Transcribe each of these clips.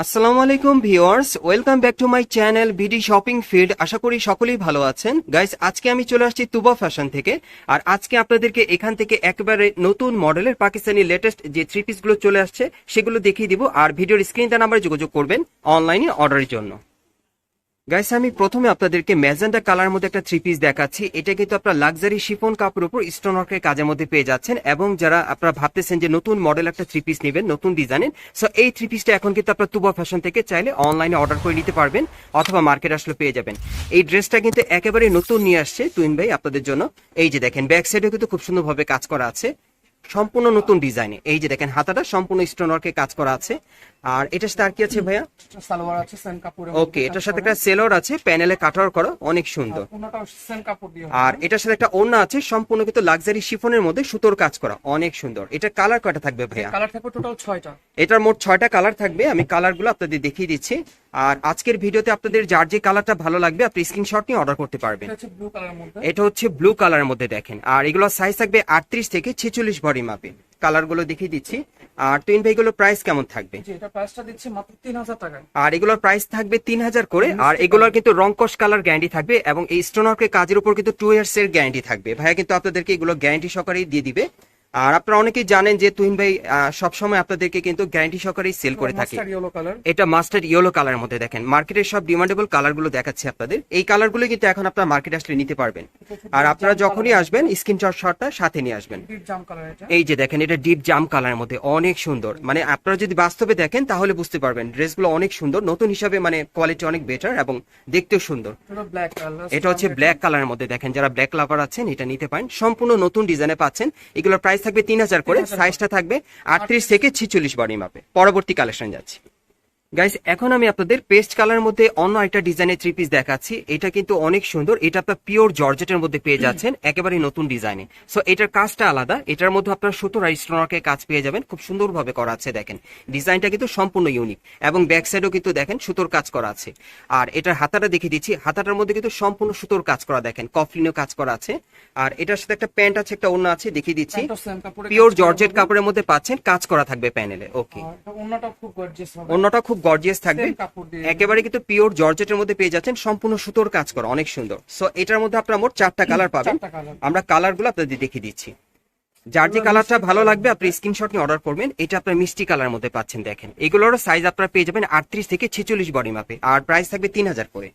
আসসালামু আলাইকুম viewers welcome back to my channel BD shopping field আশা করি সকলেই ভালো আছেন। গাইস, আজকে আমি চলে আসছি তুবা ফ্যাশন থেকে। আর আজকে আপনাদেরকে এখান থেকে একেবারে নতুন মডেলের পাকিস্তানি লেটেস্ট যে থ্রি পিসগুলো চলে আসছে, সেগুলো দেখিয়ে দিব। আর ভিডিওর স্ক্রিনটা নাম্বারে যোগাযোগ করবেন অনলাইনে অর্ডারের জন্য। গাইস আমি প্রথমে আপনাদেরকে ম্যাজেন্ডা কালার মধ্যে একটা থ্রি পিস দেখাচ্ছি। এটা কিন্তু আপনার লাক্সারি শিফন কাপড়ের উপর স্টোন ওয়ার্কের কাজের মধ্যে পেয়ে যাচ্ছেন এবং যারা আপনারা ভাবতেছেন যে নতুন মডেল একটা থ্রি পিস নেবেন, নতুন ডিজাইনের সো এই থ্রি পিসটা এখন কিন্তু আপনার তুবা ফ্যাশন থেকে চাইলে অনলাইনে অর্ডার করে নিতে পারবেন অথবা মার্কেট আসলে পেয়ে যাবেন। এই ড্রেসটা কিন্তু একেবারে নতুন নিয়ে আসছে টুইন ভাই, আপনাদের জন্য। এই যে দেখেন ব্যাক সাইডেও কিন্তু খুব সুন্দরভাবে কাজ করা আছে। সম্পূর্ণ নতুন ডিজাইনে। এই যে দেখেন হাতাটা সম্পূর্ণ স্টোন ওয়ার্কে কাজ করা আছে। আর এটার সাথে আর কি আছে ভাইয়া? সালোয়ার আছে সেম কাপড়ে ওকে এটার সাথে একটা সেলোর আছে প্যানেলে কাটার করা অনেক সুন্দর। সেম কাপড় দিয়ে আর এটার সাথে একটা ওড়না আছে সম্পূর্ণ কিন্তু লাক্সারি শিফনের মধ্যে সুতোর কাজ করা অনেক সুন্দর। এটা কালার কয়টা থাকবে ভাইয়া? কালার থাকবে টোটাল ছয়টা। এটার মোট ছয়টা কালার থাকবে আমি কালারগুলো আপনাদের দেখিয়ে দিচ্ছি। আর আজকের ভিডিওতে আপনাদের যার যে কালারটা ভালো লাগবে আপনি স্ক্রিনশট নিয়ে অর্ডার করতে পারবেন। এটা হচ্ছে ব্লু কালারের মধ্যে। দেখেন। আর এগুলো সাইজ থাকবে আটত্রিশ থেকে ছেচল্লিশ ভরি মাপে কালারগুলো দেখিয়ে দিচ্ছি। আর টুইন ভাইগুলো প্রাইস কেমন থাকবে? আর এগুলোর প্রাইস থাকবে তিন হাজার করে। আর এগুলোর কিন্তু রংকশ কালার গ্যারান্টি থাকবে এবং এই স্টোনওয়ার্কের কাজের উপর কিন্তু টু ইয়ার্স এর গ্যারান্টি থাকবে। ভাইয়া কিন্তু আপনাদেরকে এগুলো গ্যারান্টি সহকারেই দিয়ে দিবে। আর আপনারা অনেকেই জানেন যে তুহিন ভাই সবসময় আপনাদেরকে কিন্তু গ্যারান্টি সহকারেই সেল করে থাকে। এটা মাস্টার ইয়েলো কালার মধ্যে দেখেন। মার্কেটের সব ডিমান্ডেবল কালারগুলো দেখাচ্ছি আপনাদের। এই কালারগুলো কিন্তু এখন আপনার মার্কেট আসলে নিতে পারবেন। আর আপনারা যখনই আসবেন স্ক্রিনশট শটটা সাথে নিয়ে আসবেন। ডিপ জাম কালার এটা। এই যে দেখেন এটা ডিপ জাম কালারের মধ্যে অনেক সুন্দর। মানে আপনারা যদি বাস্তবে দেখেন তাহলে বুঝতে পারবেন ড্রেসগুলো অনেক সুন্দর। নতুন হিসাবে মানে কোয়ালিটি অনেক বেটার এবং দেখতেও সুন্দর। এটা ব্ল্যাক কালার এটা হচ্ছে ব্ল্যাক কালারের মধ্যে দেখেন। যারা ব্ল্যাক লাভার আছেন এটা নিতে পারেন। সম্পূর্ণ নতুন ডিজাইনে পাচ্ছেন। এগুলোর প্রাইস থাকবে তিন হাজার করে সাইজটা থাকবে আটত্রিশ থেকে ছিচল্লিশ বডি মাপে পরবর্তী কালেকশন যাচ্ছে। গাইস এখন আমি আপনাদের পেস্ট কালার মধ্যে অন্য একটা ডিজাইনের থ্রি পিস দেখাচ্ছি। এটা কিন্তু অনেক সুন্দর। এটা আপনার পিওর জর্জেটের মধ্যে পেয়ে যাচ্ছেন একেবারে নতুন ডিজাইনে সো এটার কাজটা আলাদা। এটার মধ্যে আপনার সুতোর আর কাজ পেয়ে যাবেন। খুব সুন্দরভাবে করা আছে দেখেন। ডিজাইনটা কিন্তু সম্পূর্ণ ইউনিক এবং ব্যাক সাইডও কিন্তু দেখেন সুতোর কাজ করা আছে। আর এটার হাতাটা দেখিয়ে দিচ্ছি। হাতাটার মধ্যে কিন্তু সম্পূর্ণ সুতোর কাজ করা দেখেন। কফলিনও কাজ করা আছে। আর এটার সাথে একটা প্যান্ট আছে একটা অন্য আছে দেখিয়ে দিচ্ছি। পিওর জর্জেট কাপড়ের মধ্যে পাচ্ছেন কাজ করা থাকবে প্যানেলে ওকে অন্যটা খুব গর্জিয়াস থাকবে একেবারে কিন্তু পিওর জর্জেটের মধ্যে পেয়ে যাচ্ছেন। সম্পূর্ণ সুতোর কাজ করা অনেক সুন্দর। সো এটার মধ্যে আপনারা মোট চারটা কালার পাবেন। চারটা কালার আমরা কালারগুলো আপনাদের দেখিয়ে দিচ্ছি। যার যে কালারটা ভালো লাগবে আপনি স্ক্রিনশট নিয়ে অর্ডার করবেন। এটা আপনার মিষ্টি কালার মধ্যে পাচ্ছেন দেখেন। এগুলোর সাইজ আপনারা পেয়ে যাবেন আটত্রিশ থেকে ছেচল্লিশ বডি মাপে আর প্রাইস থাকবে তিন হাজার করে।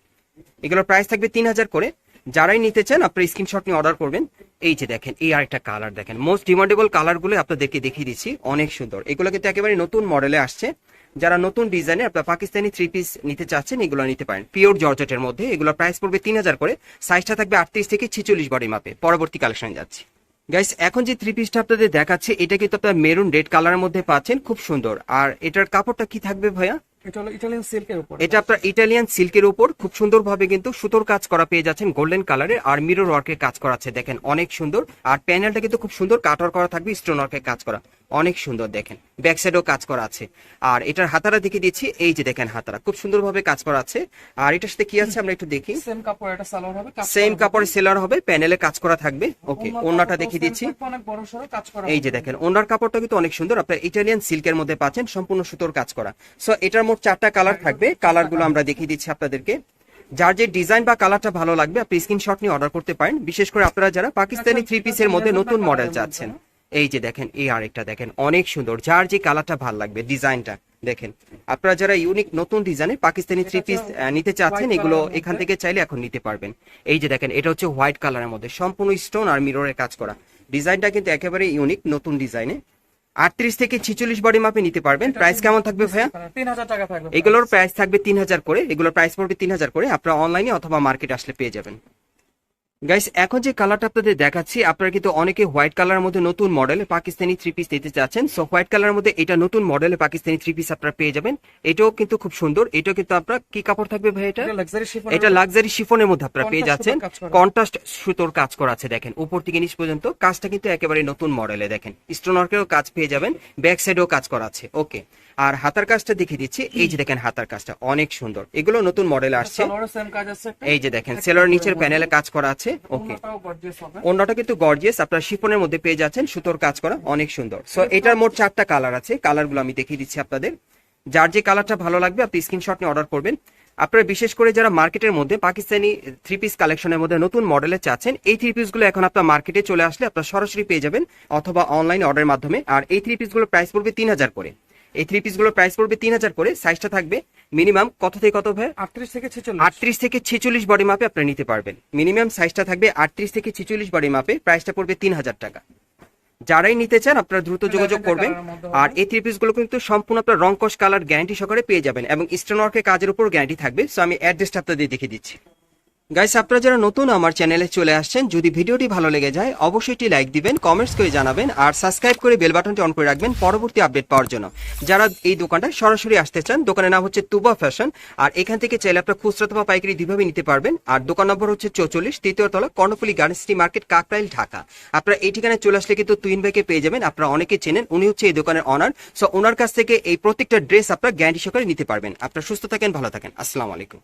এগুলোর প্রাইস থাকবে তিন হাজার করে। যারাই নিতে চান আপনার স্ক্রিনশট নিয়ে অর্ডার করবেন। এই যে দেখেন এই আরেকটা কালার দেখেন। মোস্ট ডিমান্ডেবল কালারগুলো আপনাদেরকে দেখিয়ে দিচ্ছি। অনেক সুন্দর। এগুলো কিন্তু একেবারে নতুন মডেলে আসছে। যারা নতুন ডিজাইনে আপনার পাকিস্তানি থ্রি পিস নিতে চাচ্ছেন এগুলো নিতে পারেন। পিওর জর্জেটের মধ্যে এগুলো প্রাইস পড়বে তিন হাজার করে সাইজটা থাকবে আটত্রিশ থেকে ছিচল্লিশ বডি মাপে পরবর্তী কালেকশন যাচ্ছে। গাইস এখন যে থ্রি পিসটা আপনাদের দেখাচ্ছে এটা কিন্তু আপনার মেরুন রেড কালারের মধ্যে পাচ্ছেন খুব সুন্দর। আর এটার কাপড়টা কি থাকবে ভাইয়া? এটা হলো ইটালিয়ান সিল্কের উপর। এটা আপনার ইটালিয়ান সিল্কের উপর খুব সুন্দরভাবে কিন্তু সুতোর কাজ করা পেয়ে যাচ্ছেন গোল্ডেন কালারের আর মিরর ওয়ার্কের কাজ করা আছে দেখেন অনেক সুন্দর। আর প্যানেলটা কিন্তু খুব সুন্দর কাটার করা থাকবে স্টোন ওয়ার্কের কাজ করা। অনেক সুন্দর দেখেন। ব্যাক সাইডেও কাজ করা আছে। আর এটার হাতারা দেখে দিচ্ছি। এই যে দেখেন হাতারা। খুব সুন্দরভাবে কাজ করা আছে। আর এটার সাথে কি আছে আমরা একটু দেখি। সেম কাপড় এটা সালোয়ার হবে সেম কাপড়ে সেলার হবে। প্যানেলে কাজ করা থাকবে। ওকে। ওন্নাটা দেখিয়ে দিচ্ছি। অনেক বড় সরো কাজ করা এই যে দেখেন ওনার কাপড়টা কিন্তু অনেক সুন্দর। আপনার ইটালিয়ান সিল্কের মধ্যে পাচ্ছেন। সম্পূর্ণ সুতোর কাজ করা। সো এটার মোট চারটা কালার থাকবে। কালারগুলো আমরা দেখিয়ে দিচ্ছি আপনাদেরকে। যার যে ডিজাইন বা কালারটা ভালো লাগবে আপনি স্ক্রিনশট নিয়ে অর্ডার করতে পারেন। বিশেষ করে আপনারা যারা পাকিস্তানি থ্রি পিসের মধ্যে নতুন মডেল চাচ্ছেন। এই যে দেখেন এই আরেকটা দেখেন অনেক সুন্দর। যার যে কালারটা ভালো লাগবে ডিজাইনটা দেখেন। আপনারা যারা ইউনিক নতুন ডিজাইনে পাকিস্তানি থ্রি পিস নিতে চাচ্ছেন এগুলো এখান থেকে চাইলে এখন নিতে পারবেন। এই যে দেখেন এটা হচ্ছে হোয়াইট কালারের মধ্যে। সম্পূর্ণ স্টোন আর মিররের কাজ করা। ডিজাইনটা কিন্তু একেবারে ইউনিক নতুন ডিজাইনে আটত্রিশ থেকে ছিচল্লিশ বডি মাপে নিতে পারবেন। প্রাইস কেমন থাকবে ভাইয়া? তিন হাজার টাকা থাকবে এগুলোর প্রাইস থাকবে তিন হাজার করে। এগুলোর প্রাইস পড়বে তিন হাজার করে। আপনারা অনলাইনে অথবা মার্কেট আসলে পেয়ে যাবেন। গাইস এখন যে কালারটা আপনাদের দেখাচ্ছি আপনারা কিন্তু অনেকে হোয়াইট কালারের মধ্যে নতুন মডেলে পাকিস্তানি থ্রি পিস নিতে চাচ্ছেন। সো হোয়াইট কালারের মধ্যে এটা নতুন মডেলে পাকিস্তানি থ্রি পিস আপনারা পেয়ে যাবেন। এটাও কিন্তু খুব সুন্দর। এটাও কিন্তু আপনার কি কাপড় থাকবে ভাই এটা? এটা লাক্সারি শিফন এটা লাক্সারি শিফনের মধ্যে আপনারা পেয়ে যাচ্ছেন সুতোর কাজ করা। কন্ট্রাস্ট সুতোর কাজ করা আছে দেখেন। উপর থেকে নিচ পর্যন্ত। কাজটা কিন্তু একেবারে নতুন মডেলে দেখেন। স্টোনার্কেও কাজ পেয়ে যাবেন। ব্যাক সাইডেও কাজ করা আছে। ওকে আর হাতার কাজটা দেখিয়ে দিচ্ছি। এই যে দেখেন হাতার কাজটা অনেক সুন্দর। এগুলো নতুন মডেল আসছে। এই যে দেখেন সেলার নিচের প্যানেলে কাজ করা আছে। ওকে। অন্যটাও অন্যটা কিন্তু গর্জিয়াস আপনার শিফনের মধ্যে পেয়ে যাচ্ছেন। সুতোর কাজ করা অনেক সুন্দর। সো এটার মোট চারটা কালার আছে। কালারগুলো আমি দেখিয়ে দিচ্ছি আপনাদের। যার যে কালারটা ভালো লাগবে আপনি স্ক্রিনশট নিয়ে অর্ডার করবেন। আপনারা বিশেষ করে যারা মার্কেটের মধ্যে পাকিস্তানি থ্রি পিস কালেকশনের মধ্যে নতুন মডেলের চাচ্ছেন এই থ্রি পিসগুলো এখন আপনার মার্কেটে চলে আসলে আপনারা সরাসরি পেয়ে যাবেন অথবা অনলাইন অর্ডারের মাধ্যমে। আর এই থ্রি পিসগুলোর প্রাইস পড়বে তিন হাজার করে। এই থ্রি পিসগুলোর প্রাইস পড়বে তিন হাজার করে। সাইজটা থাকবে মিনিমাম কত থেকে কত ভাই? আটত্রিশ থেকে ছেচল্লিশ। আটত্রিশ থেকে ছেচল্লিশ বডি মাপে আপনারা নিতে পারবেন। মিনিমাম সাইজটা থাকবে আটত্রিশ থেকে ছেচল্লিশ বডি মাপে প্রাইসটা পড়বে তিন হাজার টাকা। যারাই নিতে চান আপনারা দ্রুত যোগাযোগ করবেন। আর এই থ্রি পিসগুলো কিন্তু সম্পূর্ণ আপনার রংকশ কালার গ্যারান্টি সহকারে পেয়ে যাবেন এবং স্টোন ওয়ার্কের কাজের উপর গ্যারান্টি থাকবে। সো আমি অ্যাড্রেসটা আপনাদের দেখে দিচ্ছি। গাইস আপনারা যারা নতুন আমার চ্যানেলে চলে আসছেন, যদি ভিডিওটি ভালো লেগে যায়, অবশ্যই একটি লাইক দিবেন কমেন্টস করে জানাবেন, আর সাবস্ক্রাইব করে বেল বাটনটি অন করে রাখবেন পরবর্তী আপডেট পাওয়ার জন্য। যারা এই দোকানটা সরাসরি আসতে চান, দোকানের নাম হচ্ছে তুবা ফ্যাশন আর এখান থেকে চাইলে আপনারা খুচরা অথবা পাইকারি দুইভাবে নিতে পারবেন। আর দোকান নম্বর হচ্ছে চৌচল্লিশ, তৃতীয় তলা, Karnaphuli garden city market Kakrail, Dhaka. আপনারা এই ঠিকানায় চলে আসলে কিন্তু তুইন ভাইকে পেয়ে যাবেন, আপনারা অনেকে চেনেন, উনি হচ্ছে এই দোকানের অনার সো ওনার কাছ থেকে এই প্রত্যেকটা ড্রেস আপনারা গ্যারান্টি সহকারে নিতে পারবেন। আপনারা সুস্থ থাকেন, ভালো থাকেন। আসসালামু আলাইকুম।